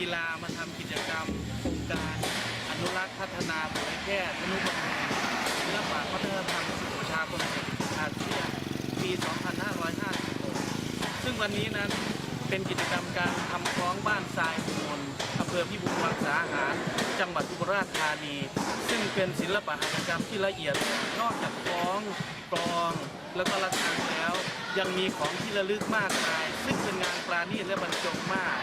กีฬามาทำกิจกรรมโครงการอนุรักษ์พัฒนาเผยแพร่อนุบำรุงศิลปะวัฒนธรรมสู่ประชาคมแห่งอาเซียนปี 2556 ซึ่งวันนี้นั้นเป็นกิจกรรมการทำคล้องบ้านทรายมูลอำเภอพิบูลวังสาหาร จังหวัดอุบลราชธานี ซึ่งเป็นศิลปะหัตถกรรมที่ละเอียดนอกจากคล้อง กลอง แล้วก็ระฆังแล้ว ยังมีของที่ระลึกมากมาย ซึ่งเป็นงานปราณีตและบรรจงมาก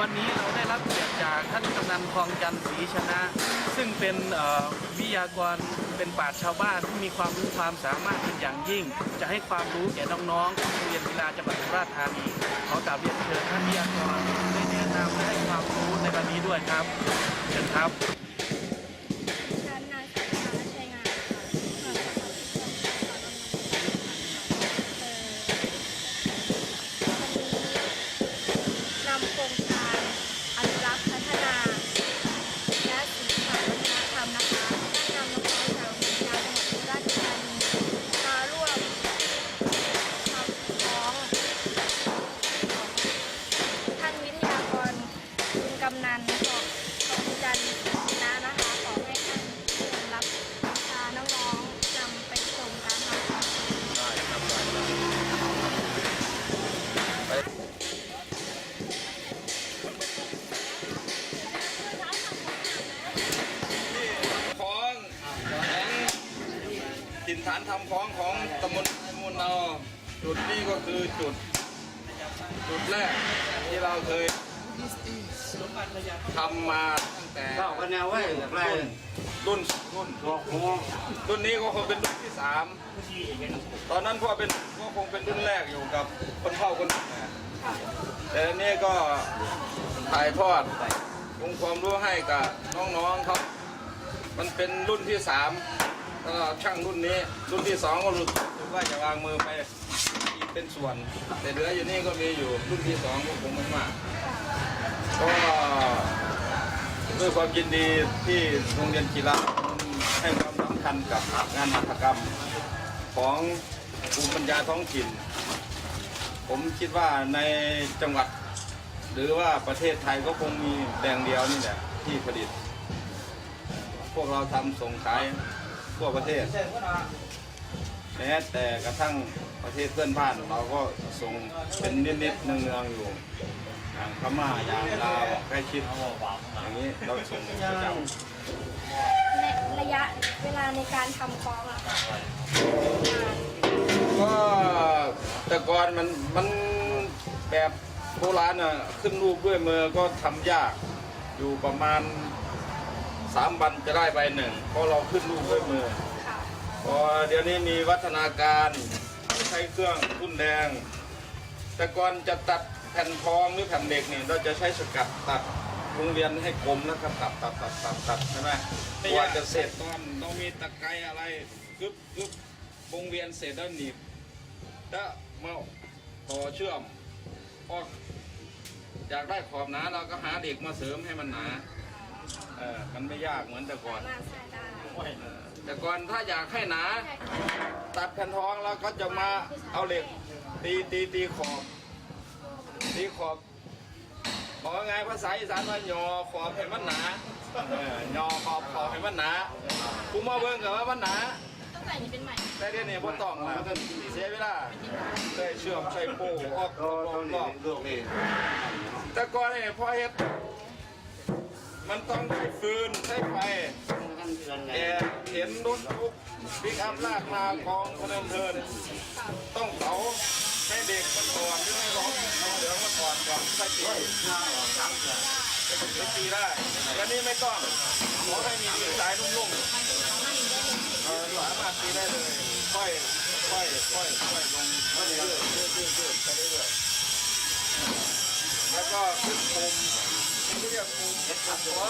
วันนี้เราได้รับเกียรติจากท่านกำนันทองจันทร์ศรีชนะ ซึ่งเป็นวิทยากรเป็นปราชญ์ชาวบ้านที่มีความรู้ความสามารถเป็นอย่างยิ่ง จะให้ความรู้แก่น้องๆของโรงเรียนกีฬาจังหวัดสุราษฎร์ธานีขอกราบเรียนเชิญท่านวิทยากรได้แนะนำและให้ความรู้ในวันนี้ด้วยครับเชิญครับ ฐานทำของของตำบลไทยมูลเราจุดนี้ก็คือจุด จุดแรกที่เราเคยทำมาตั้งแต่เข้ากันแนวไว้ไรรุ่นรุ่นตัวหัวรุ่นนี้ก็คงเป็นรุ่นที่สามตอนนั้นพ่อเป็นก็คงเป็นรุ่นแรกอยู่กับคนเฒ่าคนแก่แต่อันนี้ก็ถ่ายทอดองค์ความรู้ให้กับน้องๆเขามันเป็นรุ่นที่สาม ก็ช่างรุ่นนี้รุ่นที่สองก็รู้สึกว่าจะวางมือไปอีกเป็นส่วน แต่เหลืออยู่นี่ก็มีอยู่รุ่นที่สองก็คงไม่มากก็ด้วยความยินดีที่โรงเรียนกีฬาให้ความสำคัญกับงานหัตถกรรมของภูมิปัญญาท้องถิ่น ผมคิดว่าในจังหวัด หรือว่าประเทศไทยก็คงมีแดงเดียวนี่แหละที่ผลิต พวกเราทำส่งขาย ทั่วประเทศ แม้แต่กระทั่งประเทศเพื่อนบ้านเราก็ส่งเป็นนิดๆเนืองๆอยู่อย่างพม่าอย่างลาวใกล้ชิดอย่างนี้เราส่งประจำในระยะเวลาในการทำคล้องอะค่ะก็แต่ก่อนมันมันแบบโบราณอะขึ้นรูปด้วยมือก็ทำยากอยู่ประมาณ สามวันจะได้ใบหนึ่งเพราะเราขึ้นรูปด้วยมือค่ะพอเดี๋ยวนี้มีวัฒนาการใช้เครื่องทุ่นแดง แต่ก่อนจะตัดแผ่นทองหรือแผ่นเหล็กเนี่ยเราจะใช้สกัดตัดวงเวียนให้กลมแล้วก็ตัดตัดตัดตัดตัดใช่ไหมกว่าจะเสร็จตอนต้องมีตะไคร้อะไรกึบกึบวงเวียนเสร็จแล้วหนีบแล้วมาต่อเชื่อมพออยากได้ขอบหนาเราก็หาเหล็กมาเสริมให้มันหนาเออมันไม่ยากเหมือนแต่ก่อนสามารถใช้ได้แต่ก่อนถ้าอยากให้หนา ตัดแผ่นทองเราก็จะมาเอาเหล็ก ตีตีตีขอบตีขอบบอกว่าไงภาษาอีสานว่าหยอขอบให้มันหนาเออหยอขอบขอบให้มันหนากูมาเบิ่งกับว่ามันหนาต้องใส่นี้เป็นใหม่แต่เดี๋ยวนี้บ่ต้องละเสียเวลาได้เชื่อมใช้โป้ออกตัวรตัวอบรนี้อบลูกนี่แต่ก่อนนี่พอเฮ็ด มันต้องใช้ฟืนใช้ไฟขั้นเดือเห็นรถทุกปิกอัพลากมากองพนันเทิน ต้องเผาให้เด็กมันก่อนหรือให้ร้องเหลืองมันก่อนก่อนใส่ตีจะตีได้แล้วนี่ไม่ต้องขอให้มีดินสายนุ่มๆเออสามารถตีได้เลย ค่อยค่อยค่อยค่อยลงเรื่อยๆเรื่อยๆไปเรื่อยๆแล้วก็ ที่เรียกปุ่มเอ็ดขัดหัว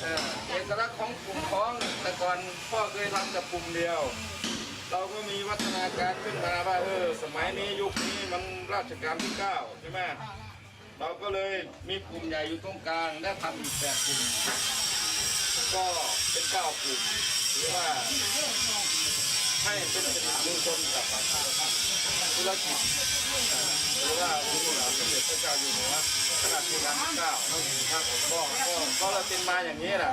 เอ่อเอกลักษณ์ของกลุ่มท้อง แต่ก่อนพ่อเคยทำแต่ปุ่มเดียว เราก็มีวัฒนาการขึ้นมาว่าเออสมัยนี้ยุคนี้มันราชการที่เก้าใช่ไหมเราก็เลยมีกลุ่มใหญ่อยู่ตรงกลางและทำอีกแปดกลุ่มก็เป็นเก้ากลุ่มหรือว่าให้เป็นสิริมงคลกับธุรกิจหรือว่าคุณหลวงสมเด็จพระเจ้าอยู่หัว ขนาดที่การเก้าก็ก็ก็เราเป็นมาอย่างนี้แหละ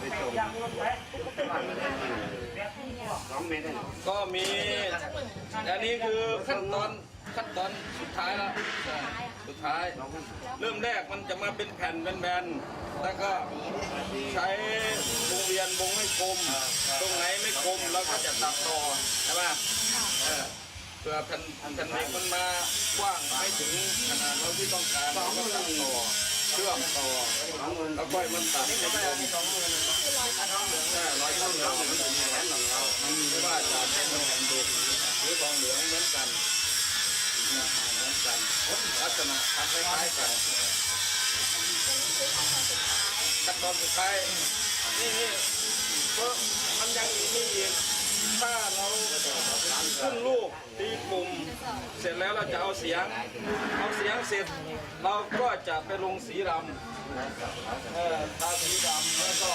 ไปจบสองเมตรก็มีอันนี้คือขั้นตอนขั้นตอนสุดท้ายแล้วสุดท้าย เริ่มแรกมันจะมาเป็นแผ่นแบนๆแล้วก็ใช้วงเวียนวงให้คม ตรงไหนไม่คมเราก็จะตัดต่อใช่ไหมเออเพื่อแผ่นแผ่นเล็กมันมา กว้างไม่ถึงขนาดเราที่ต้องการเราก็ตัดต่อเชื่อมต่อสองหมื่นแล้วค่อยมันตัดให้คมสองหมื่นแค่ร้อยเท่าเหลืองมันจะมีแผ่นของเราไม่ว่าจะเป็นแผ่นเด็กหรือทองเหลืองเหมือนกันเหมือนกันลักษณะทำคล้ายๆกันขั้นตอนสุดท้ายนี่นี่เพราะมันยังอีอีก ถ้าเราขึ้นลูกตีปุ่ม เสร็จแล้วเราจะเอาเสียง เอาเสียงเสร็จ เราก็จะไปลงสีดำเออทาสีดำแล้วก็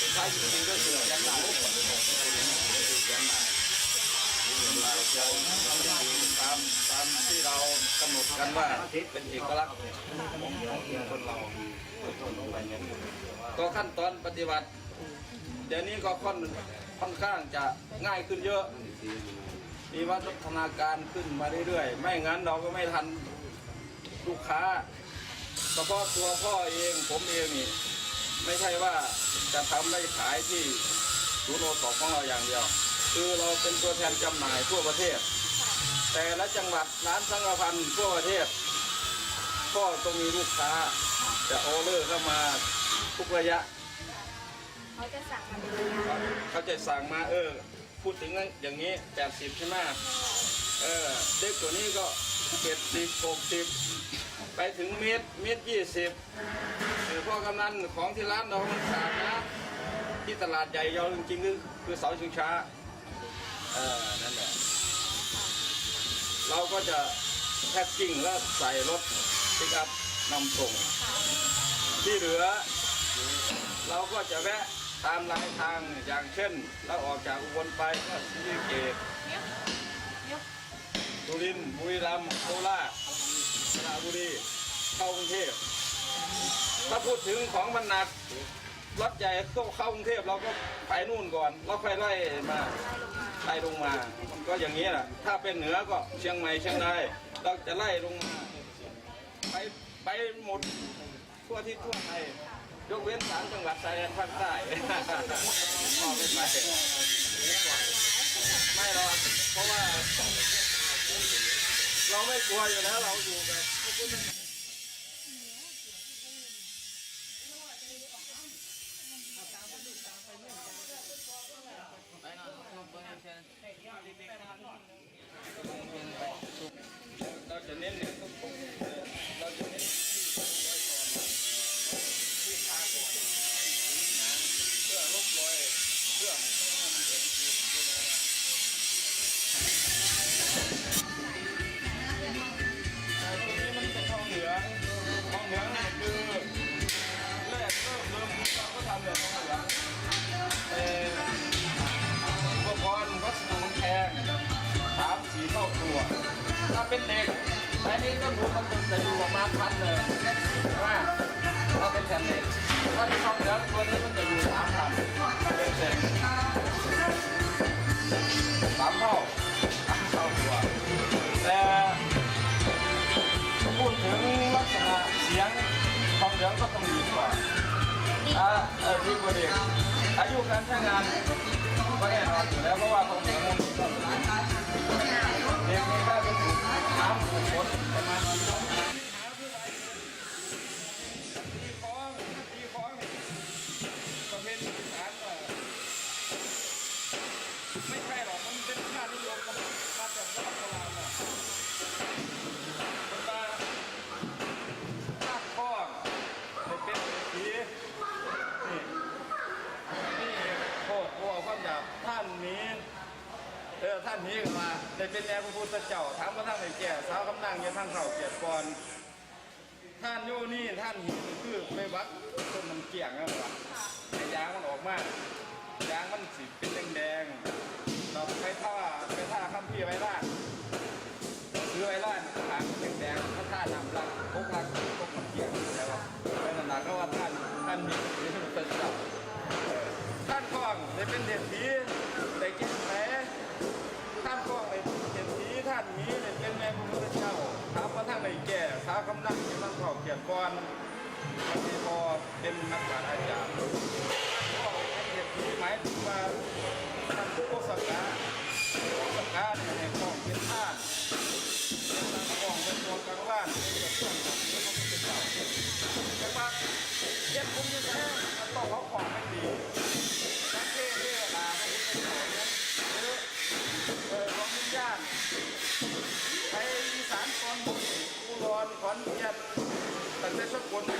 สุดท้ายจริงๆก็คือเสียงดำตามตามที่เรากำหนดกันว่าเป็นเอกลักษณ์ของคนเราก็ขั้นตอนปฏิบัติ เดี๋ยวนี้ก็ค่อน ค่อนข้างจะง่ายขึ้นเยอะ มีวัฒนาการขึ้นมาเรื่อยๆ ไม่งั้นเราก็ไม่ทันลูกค้าเฉพาะตัวพ่อเองผมเองนี่ ไม่ใช่ว่าจะทำได้ขายที่ศูนย์โอท็อปของเราอย่างเดียว คือเราเป็นตัวแทนจำหน่ายทั่วประเทศ แต่ละจังหวัดร้านสังฆพันธ์ทั่วประเทศ ก็ต้องมีลูกค้าจะออเดอร์เข้ามาทุกระยะ เขาจะสั่งมาเป็นระยะเขาจะสั่งมาเออ พูดถึงอย่างนี้80ใช่ไหมเออเด็กตัวนี้ก็70 60ไปถึงเมตรเมตรยี่สิบหรือพ่อกำนันของที่ร้านเรามันขาดนะ ที่ตลาดใหญ่ยาวจริงๆคือคือเสาชิงช้าเออนั่นแหละเราก็จะแพ็กกิ้งแล้วใส่รถปิกอัพนำส่ง ที่เหลือ เราก็จะแวะ ตามรายทางอย่างเช่นเราออกจากอุบลไปก็ศรีสะเกตสุรินทร์บุรีรัมย์โคราชสระบุรีเข้ากรุงเทพถ้าพูดถึงของมันหนักรถใหญ่เข้าเข้ากรุงเทพเราก็ไปนู่นก่อนเราค่อยไล่มาไล่ลงมามันก็อย่างนี้แหละถ้าเป็นเหนือก็เชียงใหม่เชียงรายเราจะไล่ลงมาไปไปหมดทั่วที่ทั่วไทย ยกเว้นสามจังหวัดชายแดนภาคใต้ออกไม่ไปไม่หรอกเพราะว่า เราไม่กลัวอยู่แล้วเราอยู่แบบ นหูมันจะอยู่ประมาณพันเลยใช่ไหมถ้าเป็นแผ่นเหล็กถ้าเป็นทองเหลืองตัวนี้มันจะอยู่สามพันเป็นเศษสามเท่าสามเท่าตัวแต่พูดถึงลักษณะเสียงทองเหลืองก็ต้องดีกว่าอ่าเออดีกว่าเด็กอายุการใช้งานก็แน่นอนอยู่แล้วเพราะว่าทองเหลือง เป็นแม่ของพุทธเจ้าถามว่าทั้งไนแก่เท้ากำนังอย่าทั้งเข่าเกียรติก่อนท่านโยนี่ท่านหินคือไม่วัดต้นมันเกี่ยงนะครับใยางมันออกมากยางมันสีเป็นแดงๆเราไปท่าไปท่าข้ามพี่ไว้ล่าซื้อไว้ล่าทางแดงๆถ้าท่านำรักพกพักพกมันเกี่ยงแล้วเาไม่นานๆก็ว่าท่านท่านหินเป็นตัดจับท่านกล้องได้เป็นเด็กดีานนี้เยเป็นแม่พระพุทธเจ้าท้ามว่ท่านในแก่ท้าคำนันที่มันเผาเกียรติก่อนมันมีพอเป็นนักบราชอาจารย์พ่อเป็นเกียรติหมายถึงว่าท่านผู้โอสกาโอสกาเนี่ยในของเป็นท่านเป็นของเป็นตัวกลางบ้านเนกรทรวงของพระพุทธเจ้าแต่ว่าเจ็บคุ้มยังไง এসব করতে